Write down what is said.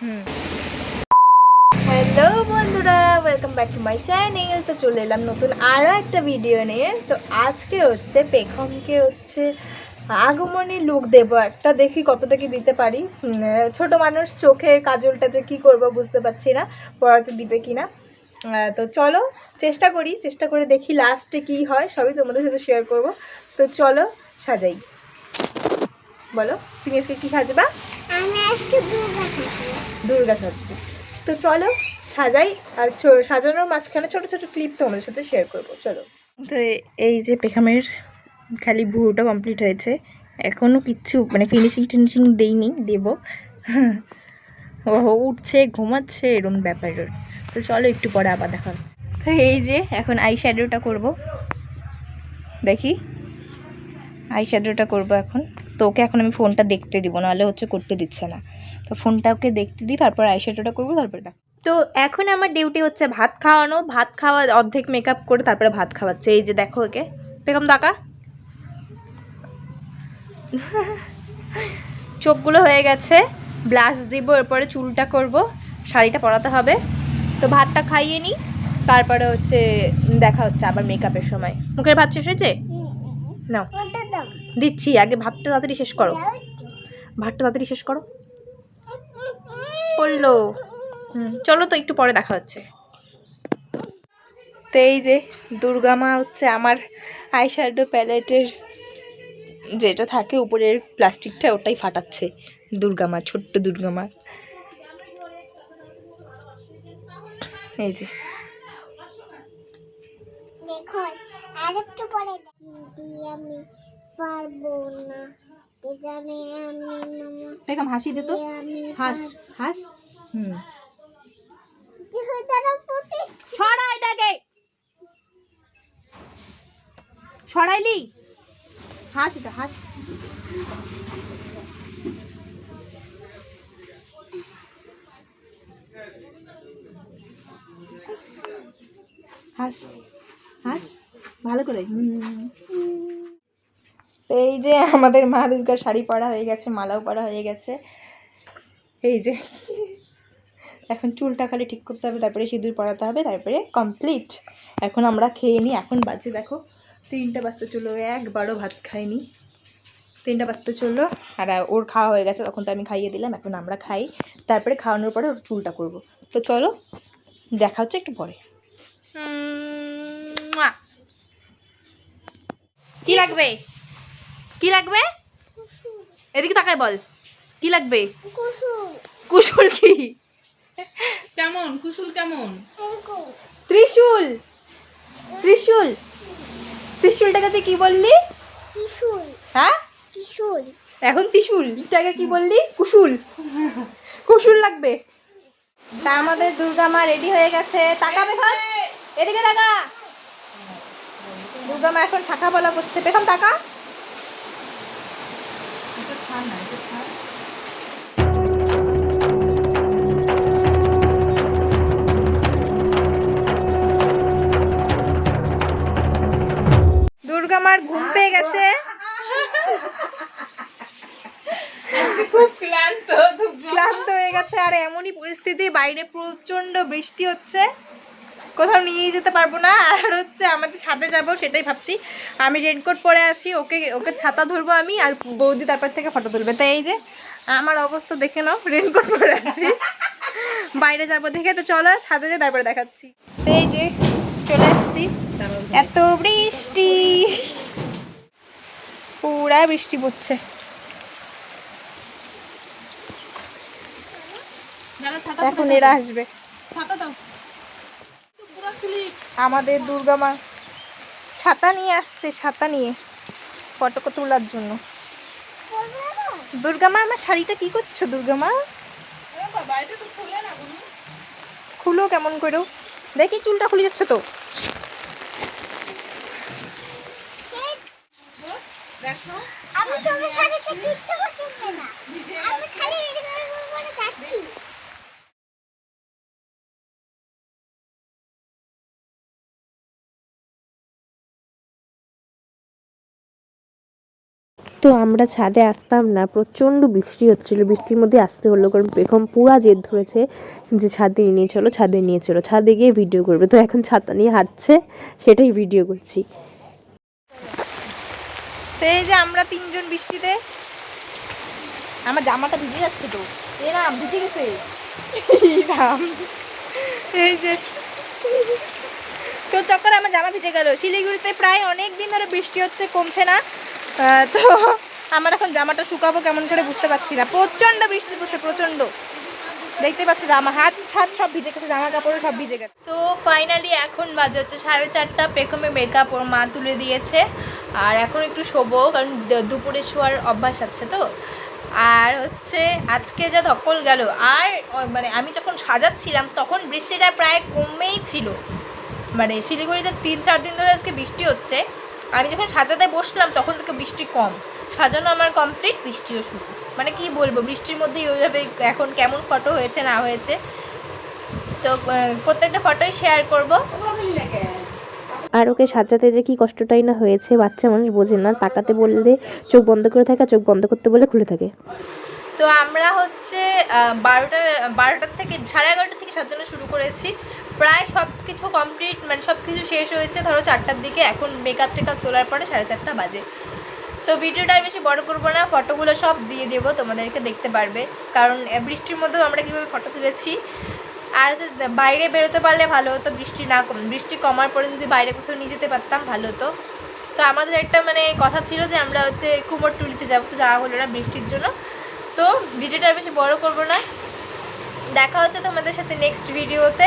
হুম। Hello বন্ধুরা welcome back to my channel তো চলে এলাম নতুন আরও একটা ভিডিও নিয়ে। তো আজকে হচ্ছে পেখমকে হচ্ছে আগমনী লুক দেব একটা। দেখি কতটা কি দিতে পারি। ছোট মানুষ চোখের কাজলটা যে কী করব বুঝতে পারছি না, পড়াতে দিবে কি না তো চলো, চেষ্টা করি, চেষ্টা করে দেখি লাস্টে কি হয়, সবই তোমাদের সাথে শেয়ার করব। তো চলো, সাজাই। বলো, তুমি আজকে কী সাজবা? দুর্গা সাজবে তো চলো সাজাই আর ছো- সাজানোর মাঝখানে ছোট ছোট ক্লিপ তোমাদের সাথে শেয়ার করব চলো। তো এই যে পেখামের খালি ভুরুটা কমপ্লিট হয়েছে এখনও কিচ্ছু মানে ফিনিশিং টিনিশিং দেইনি দেবো। ও উঠছে ঘুমাচ্ছে এরকম ব্যাপার। তো চলো একটু পরে আবার দেখা হচ্ছে। তো এই যে এখন আই শ্যাডোটা করব। দেখি আই শ্যাডোটা করব এখন। তো ওকে এখন আমি ফোনটা দেখতে দিব নাহলে হচ্ছে করতে দিচ্ছে না। তো ফোনটা ওকে দেখতে দিই তারপর আই শ্যাডোটা করব তারপরে দেখ। তো এখন আমার ডিউটি হচ্ছে ভাত খাওয়ানো ভাত খাওয়া অর্ধেক মেকআপ করে তারপরে ভাত খাওয়াচ্ছে। এই যে দেখো ওকে। বেগম দাকা চোখগুলো হয়ে গেছে। ব্লাশ দিব এরপরে চুলটা করব। শাড়িটা পরাতে হবে। তো ভাতটা খাইয়ে নিই তারপরে হচ্ছে দেখা হচ্ছে আবার মেকআপের সময়। মুখের ভাত শেষ হয়েছে? নাও। দাও দিচ্ছি, আগে ভাতটা তাড়াতাড়ি শেষ করো। ভাতটা তাড়াতাড়ি শেষ করো। পড়ল। হুম, চলো তো একটু পরে দেখা হচ্ছে। তো এই যে দুর্গা মা হচ্ছে আমার আইশ্যাডো প্যালেটের যেটা থাকে, উপরের প্লাস্টিকটা ওটাই ফাটাচ্ছে দুর্গা মা, ছোট্ট দুর্গা মা। এই যে। আর একটু পরে আমি পারব না। আমি বেগম হাসি দে তো। হাস হাস। হুম। সরা এটাকে সরাইলি? হাস এটা হাস। হাস হাস। ভালো করে। হুম। এই যে আমাদের মা দুর্গার শাড়ি পরা হয়ে গেছে, মালাও পরা হয়ে গেছে। এই যে, এখন চুলটা খালি ঠিক করতে হবে, তারপরে সিঁদুর পরাতে হবে, তারপরে কমপ্লিট এখন আমরা খেয়ে নিই, এখন বাজে দেখো, তিনটা বাজতে চলো একবারও ভাত খাইনি। তিনটা বাজতে চলল, আর ওর খাওয়া হয়ে গেছে, তখন তো আমি খাইয়ে দিলাম, এখন আমরা খাই। তারপরে খাওয়ানোর পরে ওর চুলটা করব। তো চলো, দেখা হচ্ছে একটু পরে। কি লাগবে? কি লাগবে? এদিকে তাকায় বল। কি লাগবে? কুসুম। কুশল কি? কেমন? কুশল কেমন? ত্রিশূল। ত্রিশূল? ত্রিশূলটাকে তুই কি বললি? ত্রিশুল। হ্যাঁ? ত্রিশুল। এখন ত্রিশূল ইটাকে কি বললি? কুশুল কুশুল লাগবে। তা আমাদের দুর্গা মা রেডি হয়ে গেছে। তাকা পেখন এদিকে তাকা। দুর্গা মা এখন থাকা বলা করছে। পেখন তাকা। দুর্গা মার ঘুম পেয়ে গেছে। খুব ক্লান্ত ক্লান্ত হয়ে গেছে আর এমনই পরিস্থিতি বাইরে প্রচণ্ড বৃষ্টি হচ্ছে। কোথাও নিয়ে যেতে পারব না। আর হচ্ছে আমাদের ছাদে যাব সেটাই ভাবছি। আমি রেনকোট পরে আছি ওকে ওকে ছাতা ধরবো আমি আর বৌদি তারপর থেকে ফটো তুলবে। তাই এই যে আমার অবস্থা দেখে নাও রেনকোট পরে আছি। বাইরে যাব দেখে তো চলো ছাদে যে তারপরে দেখাচ্ছি। তো এই যে চলে আসছি। এত বৃষ্টি। পুরা বৃষ্টি পড়ছে। এখন এরা আসবে। ছাতা দাও। আমাদের দুর্গা মা ছাতা নিয়ে আসছে, ছাতা নিয়ে ফটো তোলার জন্য। দুর্গা মা, আমার শাড়িটা কি করছ দুর্গা মা? তো খুলে কেমন করেও দেখি চুলটা খুলে যাচ্ছে তো। দেখো আমি তোমার সাথে কিচ্ছু করতে না। আমি খালি তো আমরা ছাদে আসতাম না, প্রচণ্ড বৃষ্টি হচ্ছিল। বৃষ্টির মধ্যে আসতে হলো, কারণ পেখম পুরা জেদ ধরেছে যে ছাদে নিয়ে চলো, ছাদে নিয়ে চলো, ছাদে গিয়ে ভিডিও করবে। তো এখন ছাতা নিয়ে হাঁটছে, সেটাই ভিডিও করছি। এই যে আমরা তিনজন বৃষ্টিতে, আমার জামাটা ভিজে যাচ্ছে তো। এ রাম, ভিজে গেছে। এই যে, তো চক্করে, আমার জামা ভিজে গেল। শিলিগুড়িতে প্রায় অনেক দিন ধরে বৃষ্টি হচ্ছে, কমছে না। তো আমার এখন জামাটা শুকাবো কেমন করে বুঝতে পারছি না। প্রচণ্ড বৃষ্টি পড়ছে, প্রচণ্ড। দেখতে পাচ্ছি জামা হাত হাত সব ভিজে গেছে, জামা কাপড়ও সব ভিজে গেছে। তো ফাইনালি এখন বাজে হচ্ছে সাড়ে চারটা, পেখমে মেকআপ ওর মা তুলে দিয়েছে। আর এখন একটু শোবো, কারণ দুপুরে শোয়ার অভ্যাস আছে তো। আর হচ্ছে আজকে যা ধকল গেল, আর মানে আমি যখন সাজাচ্ছিলাম, তখন বৃষ্টিটা প্রায় কমেই ছিল। মানে শিলিগুড়িতে তিন চার দিন ধরে আজকে বৃষ্টি হচ্ছে। আমি যখন সাজাতে বসলাম তখন থেকে বৃষ্টি কম। সাজানো আমার কমপ্লিট বৃষ্টিও শুরু। মানে কি বলব বৃষ্টির মধ্যেই ওইভাবে এখন কেমন ফটো হয়েছে না হয়েছে তো প্রত্যেকটা ফটোই শেয়ার করব। আর ওকে সাজাতে যে কি কষ্টটাই না হয়েছে বাচ্চা মানুষ বোঝে না তাকাতে বললে চোখ বন্ধ করে থাকে চোখ বন্ধ করতে বলে খুলে থাকে। তো আমরা হচ্ছে বারোটা বারোটার থেকে সাড়ে এগারোটা থেকে সাজানো শুরু করেছি। প্রায় সব কিছু কমপ্লিট মানে সব কিছু শেষ হয়েছে, ধরো চারটার দিকে, এখন মেকআপ টেকআপ তোলার পরে সাড়ে চারটা বাজে। তো ভিডিওটা বেশি বড় করব না ফটোগুলো সব দিয়ে দেবো, তোমাদেরকে দেখতে পারবে। কারণ বৃষ্টির মধ্যেও আমরা কীভাবে ফটো তুলেছি। আর বাইরে বেরোতে পারলে ভালো হতো, বৃষ্টি না বৃষ্টি কমার পরে যদি বাইরে কোথাও নিয়ে যেতে পারতাম, ভালো হতো। তো আমাদের একটা মানে কথা ছিল যে, আমরা হচ্ছে কুমোরটুলিতে যাব, তো যাওয়া হলো না বৃষ্টির জন্য। তো ভিডিওটা বেশি বড় করব না। দেখা হচ্ছে তোমাদের সাথে নেক্সট ভিডিওতে